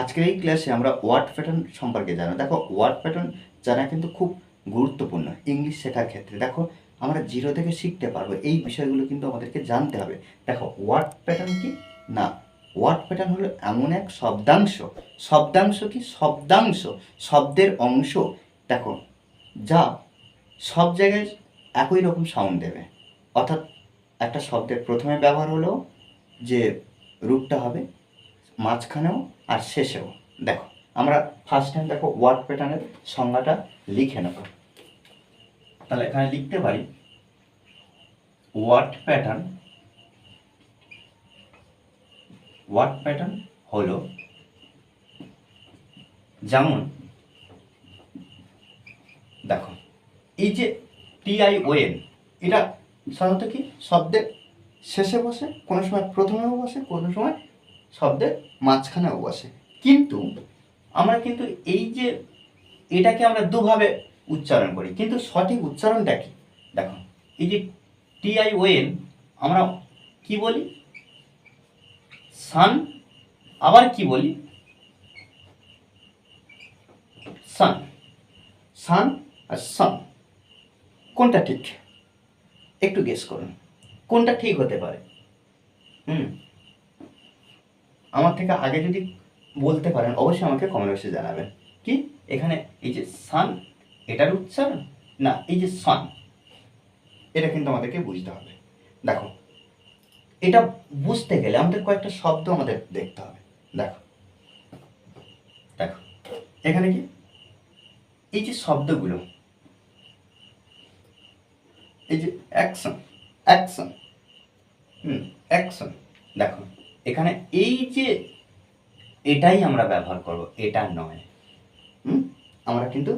আজকের এই ক্লাসে আমরা ওয়ার্ড প্যাটার্ন সম্পর্কে জানো দেখো ওয়ার্ড প্যাটার্ন জানা কিন্তু খুব গুরুত্বপূর্ণ ইংলিশ শেখার ক্ষেত্রে। দেখো, আমরা জিরো থেকে শিখতে পারব, এই বিষয়গুলো কিন্তু আমাদেরকে জানতে হবে। দেখো ওয়ার্ড প্যাটার্ন কি? না ওয়ার্ড প্যাটার্ন হলো এমন এক শব্দাংশ। শব্দাংশ কি? শব্দাংশ, শব্দের অংশ। দেখো, যা সব জায়গায় একই রকম সাউন্ড দেবে। অর্থাৎ একটা শব্দের প্রথমে ব্যবহার হলো যে রূপটা হবে মাঝখানেও আর শেষেও। দেখো, আমরা ফার্স্ট টাইম দেখো ওয়ার্ড প্যাটার্নের সংজ্ঞাটা লিখে নেব। তাহলে এখানে লিখতে পারি ওয়ার্ড প্যাটার্ন ওয়ার্ড প্যাটার্ন হলো যেমন, দেখো, এই যে টিআইওএন এটা সাধারণত কি শব্দের শেষে বসে, কোনো সময় প্রথমেও বসে, কোনো সময় শব্দের মাঝখানেও বসে। কিন্তু আমরা কিন্তু এই যে এটাকে আমরা দুভাবে উচ্চারণ করি। কিন্তু সঠিক উচ্চারণটা কি? দেখো, এই যে টিআইওএন আমরা কি বলি? সান, আবার কি বলি? সান। সান আর সান। কোনটা ঠিক? একটু গেস করুন। কোনটা ঠিক হতে পারে? হুম। আমার থেকে আগে যদি বলতে পারেন, অবশ্যই আমাকে কমেন্ট বক্সে জানাবেন। কি? এখানে এই যে সান এটার উচ্চারণ না, এই যে সান এটা কিন্তু আমাদেরকে বুঝতে হবে। দেখো, এটা বুঝতে গেলে আমাদের কয়েকটা শব্দ আমাদের দেখতে হবে। দেখো দেখো, এখানে কি? এই যে শব্দগুলো, এই যে অ্যাকশন অ্যাকশন হুম অ্যাকশন দেখো এখানে এই যে এটাই আমরা ব্যবহার করব, এটা নয়। হুম? আমরা কিন্তু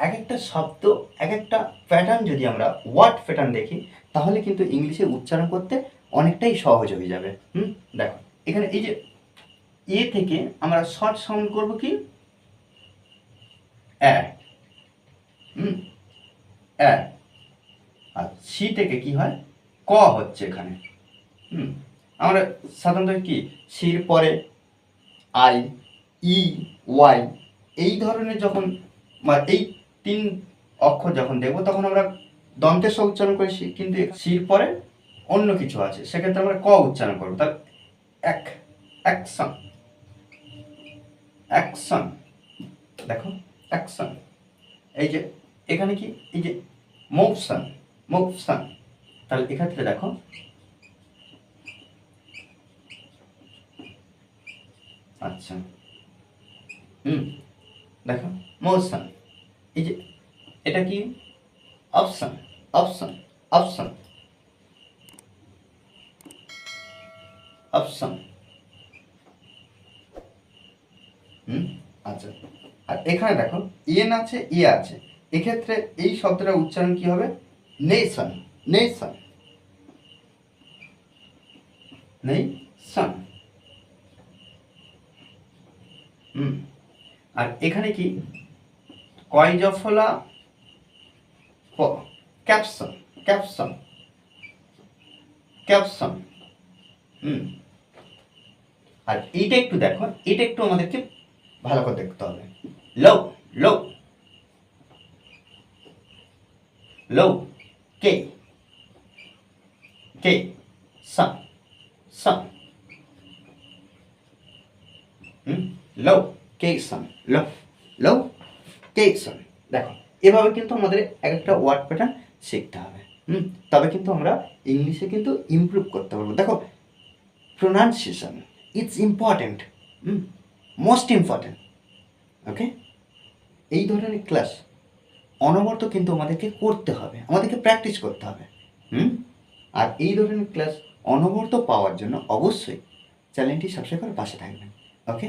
এক একটা শব্দ এক একটা প্যাটার্ন যদি আমরা ওয়ার্ড প্যাটার্ন দেখি, তাহলে কিন্তু ইংলিশে উচ্চারণ করতে অনেকটাই সহজ হয়ে যাবে। হুম? দেখো, এখানে এই যে এ থেকে আমরা শর্ট সাউন্ড করব কি? হুম? আর সি থেকে কি হয়? ক হচ্ছে এখানে। হুম? আমরা সাধারণত কি? সির পরে আই, ই, ওয়াই, এই ধরনের যখন এই তিন অক্ষর যখন দেখব, তখন আমরা দন্তের সহ উচ্চারণ করেছি কিন্তু সির পরে অন্য কিছু আছে। সেক্ষেত্রে আমরা ক উচ্চারণ করব? তার এক অ্যাকশন অ্যাকশন দেখো অ্যাকশন এই যে এখানে কি? এই যে মোপশন মোপশন তাহলে এক্ষেত্রে দেখো আচ্ছা। হুম, দেখো মোশন এই যে, এটা কি? Option option option. অপশন। হুম আচ্ছা। আর এখানে দেখো এন আছে এ আছে। এক্ষেত্রে এই শব্দটার উচ্চারণ কি হবে? নেশন নেশন নেশন হুম আর এখানে কি? কয় জফলা ক্যাপসন ক্যাপসন ক্যাপসন হুম। আর এইটা একটু দেখো এটা একটু আমাদেরকে ভালো করে দেখতে হবে। লো লো লো কে কে সান সান লো কেকসন লো লো কেকসন দেখো, এভাবে কিন্তু আমাদের এক একটা ওয়ার্ড প্যাটার্ন শিখতে হবে, হুম? তবে কিন্তু আমরা ইংলিশে কিন্তু ইমপ্রুভ করতে পারব। দেখো pronunciation it's important hmm? Most important okay এই ধরনের ক্লাস অনবরত কিন্তু আমাদেরকে করতে হবে, আমাদেরকে প্র্যাকটিস করতে হবে, হুম? আর এই ধরনের ক্লাস অনবরত পাওয়ার জন্য অবশ্যই চ্যানেলটি সাবস্ক্রাইব করে পাশে থাকবেন ওকে